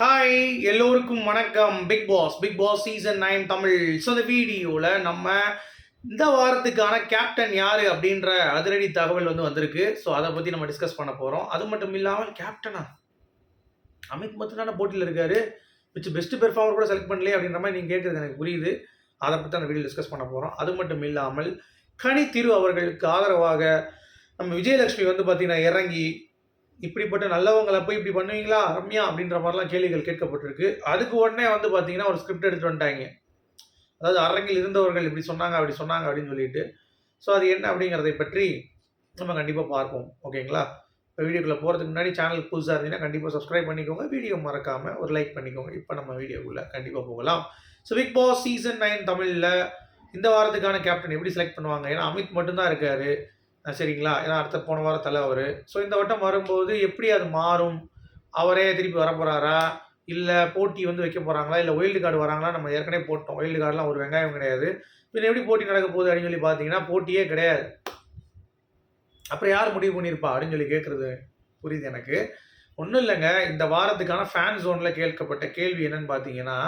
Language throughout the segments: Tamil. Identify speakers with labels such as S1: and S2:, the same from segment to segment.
S1: ஹாய் எல்லோருக்கும் வணக்கம். Bigg Boss Bigg Boss season nine Tamil. So இந்த வீடியோவில் நம்ம இந்த வாரத்துக்கான கேப்டன் யார் அப்படின்ற அதிரடி தகவல் வந்து வந்திருக்கு. ஸோ அதை பற்றி நம்ம டிஸ்கஸ் பண்ண போகிறோம் அது மட்டும் இல்லாமல் கேப்டனா அமித் மட்டும் போட்டியில் இருக்காரு. விச் பெஸ்ட் பெர்ஃபார்மர் கூட செலக்ட் பண்ணலையே அப்படின்ற மாதிரி நீங்கள் கேட்குறது எனக்கு புரியுது. அதை பற்றி அந்த வீடியோ டிஸ்கஸ் பண்ண போகிறோம் அது மட்டும் இல்லாமல் கனி திரு அவர்களுக்கு ஆதரவாக நம்ம விஜயலட்சுமி வந்து பார்த்தீங்கன்னா இறங்கி இப்படிப்பட்ட நல்லவங்களை போய் இப்படி பண்ணுவீங்களா? ரம்யா அப்படின்ற மாதிரிலாம் கேள்விகள் கேட்கப்பட்டிருக்கு. அதுக்கு உடனே வந்து பார்த்தீங்கன்னா ஒரு ஸ்கிரிப்ட் எடுத்துட்டு வந்துட்டாங்க. அதாவது அரங்கில் இருந்தவர்கள் இப்படி சொன்னாங்க அப்படி சொன்னாங்க அப்படின்னு சொல்லிட்டு. ஸோ அது என்ன அப்படிங்கிறதை பற்றி நம்ம கண்டிப்பாக பார்ப்போம். ஓகேங்களா? இப்போ வீடியோக்குள்ளே போகிறதுக்கு முன்னாடி சேனல் புதுசாக இருந்தீங்கன்னா கண்டிப்பாக சப்ஸ்கிரைப் பண்ணிக்கோங்க. வீடியோ மறக்காமல் ஒரு லைக் பண்ணிக்கோங்க. இப்போ நம்ம வீடியோக்குள்ளே கண்டிப்பாக போகலாம். So Bigg Boss season nine தமிழில் இந்த வாரத்துக்கான கேப்டன் எப்படி செலக்ட் பண்ணுவாங்க? ஏன்னா அமித் மட்டும்தான் இருக்காரு. சரிங்களா? ஏன்னா அடுத்த போன வாரம் தலை அவர் ஸோ இந்த வட்டம் வரும்போது எப்படி அது மாறும்? அவரே திருப்பி வர போகிறாரா இல்லை போட்டி வந்து வைக்க போகிறாங்களா இல்லை ஒயில்டு கார்டு வராங்களா? நம்ம ஏற்கனவே போட்டோம். ஒயில்டு கார்டுலாம் ஒரு வெங்காயம் கிடையாது. பின்ன எப்படி போட்டி நடக்க போகுது அப்படின்னு சொல்லி பார்த்தீங்கன்னா போட்டியே கிடையாது. அப்புறம் யார் முடிவு பண்ணியிருப்பா அப்படின்னு சொல்லி கேட்குறது புரியுது எனக்கு. ஒன்றும் இல்லைங்க. இந்த வாரத்துக்கான ஃபேன் ஜோனில் கேட்கப்பட்ட கேள்வி என்னன்னு பார்த்தீங்கன்னா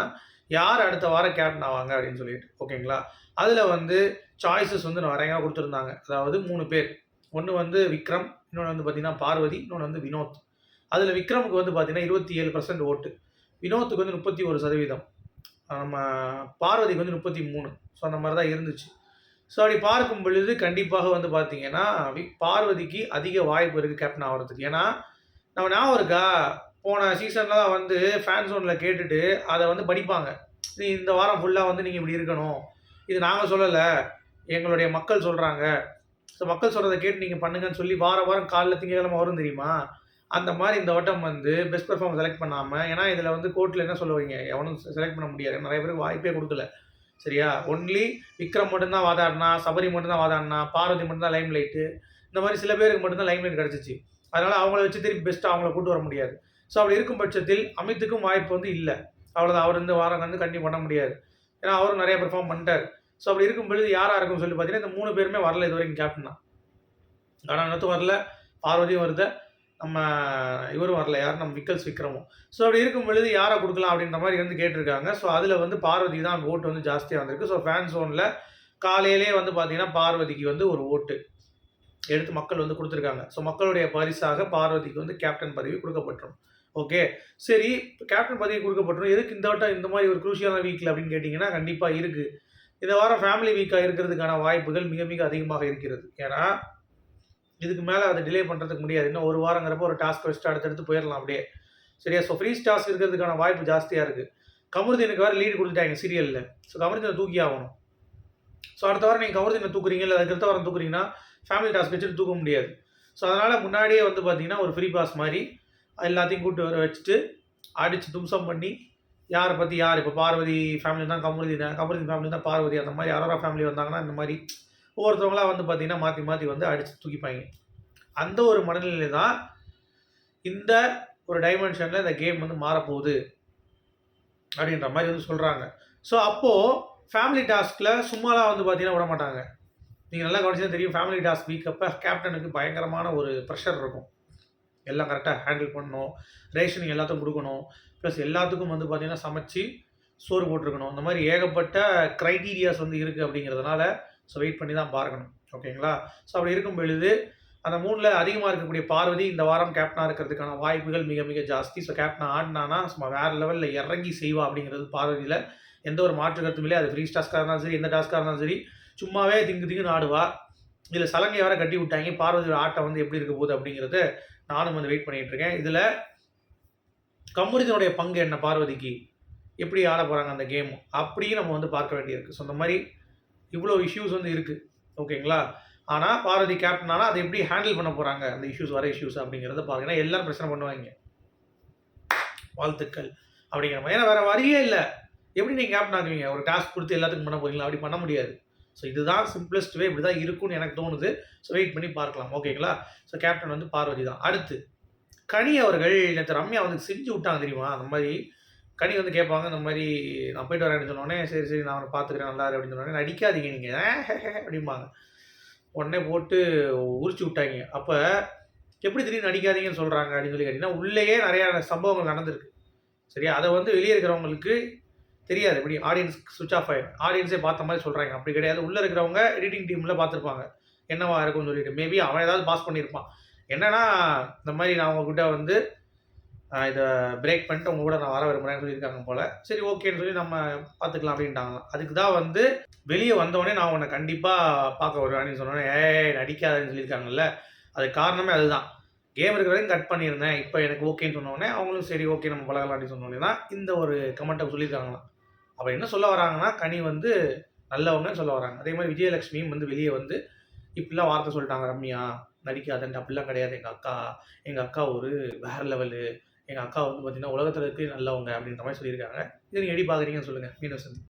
S1: யார் அடுத்த வாரம் கேப்டன் ஆவாங்க அப்படின்னு சொல்லிட்டு ஓகேங்களா? அதில் வந்து சாய்ஸஸ் வந்து நிறையா கொடுத்துருந்தாங்க. அதாவது மூணு பேர். ஒன்று வந்து விக்ரம் இன்னொன்று வந்து பார்த்தீங்கன்னா பார்வதி இன்னொன்று வந்து வினோத். அதில் விக்ரமுக்கு வந்து பார்த்தீங்கன்னா இருபத்தி ஏழு பர்சன்ட் ஓட்டு. வினோத்துக்கு வந்து முப்பத்தி ஒரு சதவீதம். நம்ம பார்வதிக்கு வந்து முப்பத்தி மூணு. ஸோ அந்த மாதிரி தான் இருந்துச்சு. ஸோ அப்படி பார்க்கும் பொழுது கண்டிப்பாக வந்து பார்த்தீங்கன்னா பார்வதிக்கு அதிக வாய்ப்பு இருக்குது கேப்டன் ஆகிறதுக்கு ஏன்னா நம்ம ஞாபகம் இருக்கா? போன சீசன்லாம் வந்து ஃபேன் ஜோனில் கேட்டுட்டு அதை வந்து படிப்பாங்க. நீ இந்த வாரம் ஃபுல்லாக வந்து நீங்கள் இப்படி இருக்கணும். இது நாங்கள் சொல்லலை. எங்களுடைய மக்கள் சொல்கிறாங்க ஸோ மக்கள் சொல்கிறத கேட்டு நீங்கள் பண்ணுங்கன்னு சொல்லி வார வாரம் காலைல திங்கக்கிழமை வரும் தெரியுமா? அந்த மாதிரி இந்த வட்டம் வந்து பெஸ்ட் பெர்ஃபார்ம் செலக்ட் பண்ணாமல் ஏன்னா இதில் வந்து கோர்ட்டில் என்ன சொல்லுவீங்க? எவனும் செலக்ட் பண்ண முடியாது. நிறைய பேருக்கு வாய்ப்பே கொடுக்கல. சரியா? ஒன்லி விக்ரம் மட்டும்தான் வாதாடினா சபரி மட்டும்தான் வாதாடினா பார்வதி மட்டும்தான் லைம் லைட்டு இந்த மாதிரி சில பேருக்கு மட்டும்தான் லைம் லைட் கிடச்சிச்சு. அதனால் அவங்கள வச்சு திருப்பி பெஸ்ட்டாக அவங்கள கூட்டு வர முடியாது. ஸோ அப்படி இருக்கும் பட்சத்தில் அமித்துக்கும் வாய்ப்பு வந்து இல்லை. அவ்வளோதான் அவர் இந்த வாரம் வந்து கண்டினியூ பண்ண முடியாது. ஏன்னா அவரும் நிறைய பெர்ஃபார்ம் பண்ணிட்டார். ஸோ அப்படி இருக்கும் பொழுது யாராக இருக்கும்னு சொல்லி பார்த்தீங்கன்னா இந்த மூணு பேருமே வரல இது வரைக்கும் கேப்டன் தான். கணவனத்தும் வரல பார்வதியும் வருது நம்ம இவரும் வரல. யார் நம்ம விக்கல்ஸ் விக்ரமும். ஸோ அப்படி இருக்கும் பொழுது யாரை கொடுக்கலாம் அப்படின்ற மாதிரி வந்து கேட்டிருக்காங்க. ஸோ அதில் வந்து பார்வதி தான் ஓட்டு வந்து ஜாஸ்தியாக வந்திருக்கு. ஸோ ஃபேன் ஜோனில் காலையிலே வந்து பார்த்தீங்கன்னா பார்வதிக்கு வந்து ஒரு ஓட்டு. எடுத்து மக்கள் வந்து கொடுத்துருக்காங்க. ஸோ மக்களுடைய பரிசாக பார்வதிக்கு வந்து கேப்டன் பதவி கொடுக்கப்பட்டுரும் ஓகே சரி கேப்டன் பதவி கொடுக்கப்பட்டுரும் எதுக்கு இந்த வட்டம் இந்த மாதிரி ஒரு குரூஷியலான வீக்கில் அப்படின்னு கேட்டிங்கன்னா கண்டிப்பாக இருக்குது இந்த வாரம் ஃபேமிலி வீக்காக இருக்கிறதுக்கான வாய்ப்புகள் மிக மிக அதிகமாக இருக்கிறது. ஏன்னா இதுக்கு மேலே அதை டிலே பண்ணுறதுக்கு முடியாது. இன்னும் ஒரு வாரங்கிறப்போ ஒரு டாஸ்க் வச்சுட்டு அடுத்தடுத்து போயிடலாம் அப்படியே. சரியா? ஸோ ஃப்ரீ டாஸ்க் இருக்கிறதுக்கான வாய்ப்பு ஜாஸ்தியாக இருக்குது கமருதீனுக்கு வேறு லீடு கொடுத்துட்டாங்க சீரியலில் ஸோ கமருதீனை தூக்கி ஆகணும். ஸோ அடுத்த வாரம் நீங்கள் கமருதீனை தூக்குறீங்க இல்லை அதுக்கு அடுத்த வாரம் தூக்குறீங்கன்னா ஃபேமிலி டாஸ்க் வச்சுட்டு தூக்க முடியாது. ஸோ அதனால் முன்னாடியே வந்து பார்த்தீங்கன்னா ஒரு ஃப்ரீ பாஸ் மாதிரி எல்லாத்தையும் கூப்பிட்டு வர வச்சுட்டு அடித்து தும்சம் பண்ணி யாரை பற்றி யார்? இப்போ பார்வதி ஃபேமிலி தான் கமருதி தான் கமருதி ஃபேமிலி தான் பார்வதி அந்த மாதிரி யாரோ ஃபேமிலி வந்தாங்கன்னா இந்த மாதிரி ஒவ்வொருத்தவங்களாம் வந்து பார்த்தீங்கன்னா மாற்றி மாற்றி வந்து அடித்து தூக்கிப்பாங்க. அந்த ஒரு மனநிலை தான் இந்த ஒரு டைமென்ஷனில் இந்த கேம் வந்து மாறப்போகுது. அப்படின்ற மாதிரி வந்து சொல்கிறாங்க ஸோ அப்போது ஃபேமிலி டாஸ்கில் சும்மாலாம் வந்து பார்த்தீங்கன்னா விட மாட்டாங்க. நீங்கள் நல்லா கவனிச்சா தெரியும் ஃபேமிலி டாஸ்க் வீக்கப்போ கேப்டனுக்கு பயங்கரமான ஒரு ப்ரெஷர் இருக்கும். எல்லாம் கரெக்டாக ஹேண்டில் பண்ணணும் ரேஷனிங் எல்லாத்துக்கும் கொடுக்கணும். ப்ளஸ் எல்லாத்துக்கும் வந்து பார்த்தீங்கன்னா சமைச்சு சோறு போட்டிருக்கணும். இந்த மாதிரி ஏகப்பட்ட க்ரைட்டீரியாஸ் வந்து இருக்குது அப்படிங்கிறதுனால ஸோ வெயிட் பண்ணி தான் பார்க்கணும். ஓகேங்களா? ஸோ அப்படி இருக்கும் பொழுது அந்த மூணில் அதிகமாக இருக்கக்கூடிய பார்வதி இந்த வாரம் கேப்டனாக இருக்கிறதுக்கான வாய்ப்புகள் மிக மிக ஜாஸ்தி. ஸோ கேப்டன் ஆடினானா சும்மா வேறு லெவலில் இறங்கி செய்வா அப்படிங்கிறது பார்வதியில் எந்த ஒரு மாற்று கருத்தும் இல்லை. அது ஃப்ரீ டாஸ்க்காக இருந்தாலும் சரி எந்த டாஸ்க்காக இருந்தாலும் சரி சும்மாவே திங்கு திங்குன்னு ஆடுவா. இதில் சலங்கை வேற கட்டி விட்டாங்க. பார்வதியோட ஆட்டம் வந்து எப்படி இருக்க போகுது அப்படிங்கிறத நானும் வந்து வெயிட் பண்ணிகிட்டு இருக்கேன். இதில் கமுரிதனுடைய பங்கு என்ன பார்வதிக்கு? எப்படி ஆட போகிறாங்க அந்த கேம் அப்படியும் நம்ம வந்து பார்க்க வேண்டியிருக்கு. ஸோ இந்த மாதிரி இவ்வளோ இஷ்யூஸ் வந்து இருக்குது ஓகேங்களா ஆனால் பார்வதி கேப்டன் அதை எப்படி ஹேண்டில் பண்ண போகிறாங்க அந்த இஷ்யூஸ் வர இஷ்யூஸ் அப்படிங்கிறத பாருங்க. ஏன்னா எல்லாரும் பிரச்சனை பண்ணுவாங்க. வாழ்த்துக்கள் அப்படிங்கிற மாதிரி. ஏன்னா வேறு வரியே இல்லை. எப்படி நீங்கள் கேப்டன் ஆகுவீங்க ஒரு டாஸ்க் கொடுத்து எல்லாத்துக்கும் பண்ண போகிறீங்களா அப்படி பண்ண முடியாது. ஸோ இதுதான் சிம்பிளஸ்ட் வே இப்படி தான் இருக்கும்னு எனக்கு தோணுது. ஸோ வெயிட் பண்ணி பார்க்கலாம். ஓகேங்களா ஸோ கேப்டன் வந்து பார்வதி தான். அடுத்து கனி அவர்கள் நேற்று ரம்யா வந்து செஞ்சு விட்டாங்க தெரியுமா? அந்த மாதிரி கனி வந்து கேட்பாங்க இந்த மாதிரி நான் போயிட்டு வரேன்னு சொன்னோடனே சரி சரி நான் அவனை பார்த்துக்கிறேன் நல்லா அப்படின்னு சொன்னோடனே நடிக்காதீங்க நீங்கள் அப்படிம்பாங்க. உடனே போட்டு உரிச்சு விட்டாங்க. அப்போ எப்படி திடீர்னு நடிக்காதீங்கன்னு சொல்கிறாங்க அப்படின்னு சொல்லி கேட்டிங்கன்னா உள்ளேயே நிறையா சம்பவங்கள் நடந்திருக்கு. சரியா? அதை வந்து வெளியே இருக்கிறவங்களுக்கு தெரியாது. எப்படி ஆடியன்ஸ் சுவிச் ஆஃப் ஆயிடும். ஆடியன்ஸே பார்த்த மாதிரி சொல்கிறாங்க அப்படி கிடையாது. உள்ளே இருக்கிறவங்க எடிட்டிங் டீமில் பார்த்துருப்பாங்க. என்னவா இருக்கும்னு சொல்லிட்டு. மேபி அவன் ஏதாவது பாஸ் பண்ணியிருப்பான். என்னன்னா இந்த மாதிரி நான் உங்ககிட்ட வந்து இதை பிரேக் பண்ணிட்டு உங்க கூட நான் வர விரும்புகிறேன்னு சொல்லியிருக்காங்க போல். சரி ஓகேன்னு சொல்லி நம்ம பார்த்துக்கலாம் அப்படின்ட்டாங்களாம். அதுக்கு தான் வந்து வெளியே வந்தோடனே நான் உன்னை கண்டிப்பாக பார்க்க வருவேன்னு சொன்னோன்னே ஏய் நடிக்காதுன்னு சொல்லியிருக்காங்கல்ல. அது காரணமே அதுதான். கேம் இருக்கிற வரைக்கும் கட் பண்ணியிருந்தேன். இப்போ எனக்கு ஓகேன்னு சொன்னோடனே அவங்களும் சரி ஓகே நம்ம பழகலாம் அப்படின்னு சொன்னோடனே தான் இந்த ஒரு கமெண்ட்டை சொல்லியிருக்காங்களாம். அப்போ என்ன சொல்ல வராங்கன்னா கனி வந்து நல்லவங்கன்னு சொல்ல வராங்க. அதே மாதிரி விஜயலட்சுமியும் வந்து வெளியே வந்து இப்படிலாம் வார்த்தை சொல்லிட்டாங்க ரம்யா. நடிக்காதன்ட்டு அப்படிலாம் கிடையாது. எங்கள் அக்கா எங்கள் அக்கா ஒரு வேற லெவலு எங்கள் அக்கா வந்து பார்த்தீங்கன்னா உலகத்தில் இருக்கு நல்லவங்க அப்படின்ற மாதிரி சொல்லியிருக்காங்க. இது நீங்கள் எடி பார்க்குறீங்கன்னு சொல்லுங்கள் மீனவசந்த்